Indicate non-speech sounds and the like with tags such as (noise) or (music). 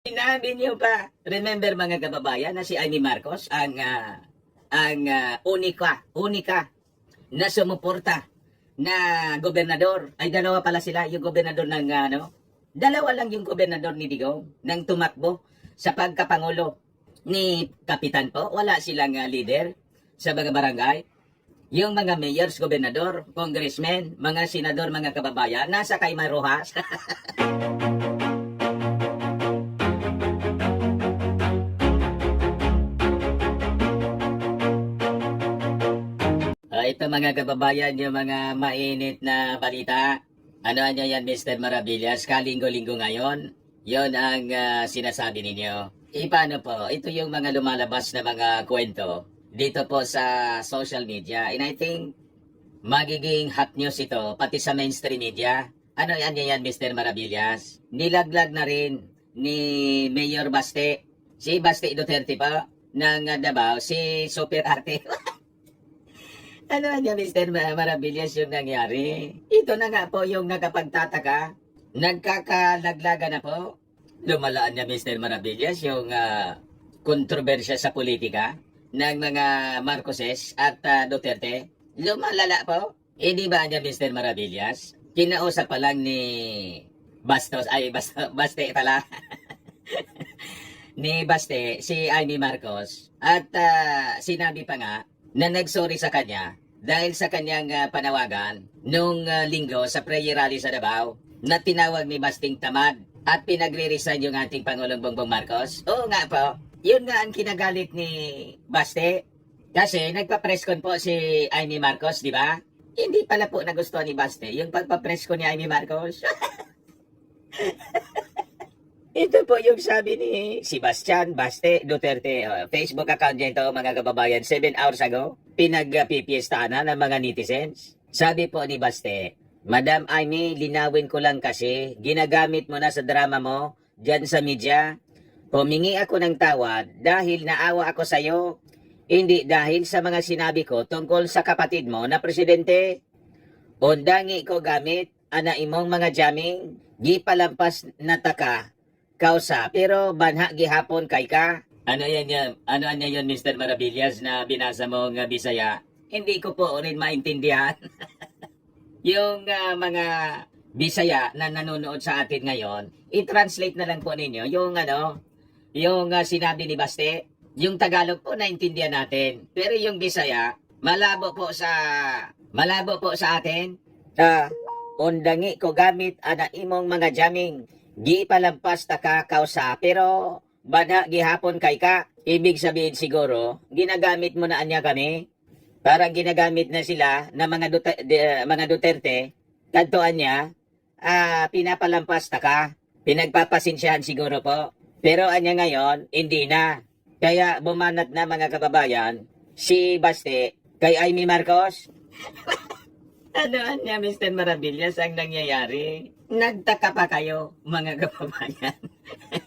Sinabi niyo pa, remember mga kababayan na si Amy Marcos ang ah, ang ah, unika, unika na sumuporta na gobernador. Ay dalawa pala sila, yung gobernador ng ah, ano, dalawa lang yung gobernador ni Digong nang tumakbo sa pagkapangulo ni Kapitan po. Wala silang ah, leader sa mga barangay. Yung mga mayors, gobernador, congressmen, mga senador, mga kababayan, nasa kay Marojas. (laughs) ito mga kababayan, yung mga mainit na balita. Ano ano yan, Mr. Maravillas? Kalinggo-linggo ngayon, yon ang ah, sinasabi ninyo. E paano po? Ito yung mga lumalabas na mga kwento dito po sa social media. And I think magiging hot news ito, pati sa mainstream media. Ano yan yan, Mr. Maravillas? Nilaglag na rin ni Mayor Baste, si Baste Duterte pa, ng ah, Davao, si Super Arte. (laughs) Ano niya, Mr. Ma- Maravillas yung nangyari? Ito na nga po yung nakapagtataka. Nagkakalaglaga na po. Lumalaan niya, Mr. Maravillas, yung ah, kontrobersya sa politika ng mga Marcoses at ah, Duterte. Lumalala po. Hindi ba niya, Mr. Maravillas? Kinausap pa lang ni Bastos, ay, Bast- Baste pala. (laughs) ni Baste, si Amy Marcos. At ah, sinabi pa nga, na nagsorry sa kanya dahil sa kanyang ah, panawagan nung ah, linggo sa prayer rally sa Davao na tinawag ni Basting Tamad at pinagre-resign yung ating Pangulong Bongbong Marcos. Oo nga po, yun nga ang kinagalit ni Baste. Kasi nagpa-press con po si Amy Marcos, di ba? Hindi pala po nagustuhan ni Baste yung pagpa-press con ni Amy Marcos. (laughs) Ito po yung sabi ni Sebastian Baste Duterte. Oh, Facebook account niya ito mga kababayan 7 hours ago. Pinagpipiestahan na ng mga netizens. Sabi po ni Baste, Madam Amy, linawin ko lang kasi ginagamit mo na sa drama mo dyan sa media. Humingi ako ng tawad dahil naawa ako sa iyo. Hindi dahil sa mga sinabi ko tungkol sa kapatid mo na presidente. Undangi ko gamit ana imong mga jamming, gi palampas na taka kausa pero banha gihapon kay ka. Ano yan yan? Ano yan yun Mr. Maravillas na binasa mo nga Bisaya? Hindi ko po rin maintindihan. (laughs) yung ah, mga Bisaya na nanonood sa atin ngayon, i-translate na lang po ninyo yung ano, yung ah, sinabi ni Baste. Yung Tagalog po naintindihan natin. Pero yung Bisaya, malabo po sa malabo po sa atin. Ah, undangi ko gamit ana imong mga jamming. Gi palampas ta ka kausa pero bana gihapon kay ka. Ibig sabihin siguro, ginagamit mo na anya kami. Parang ginagamit na sila na mga Dute- de- mga Duterte. Kantoan niya, ah, pinapalampas ta ka. Pinagpapasensyahan siguro po. Pero anya ngayon, hindi na. Kaya bumanat na mga kababayan, si Baste kay Amy Marcos. (laughs) ano niya, Mr. Maravillas, ang nangyayari? Nagtaka pa kayo, mga kababayan. (laughs)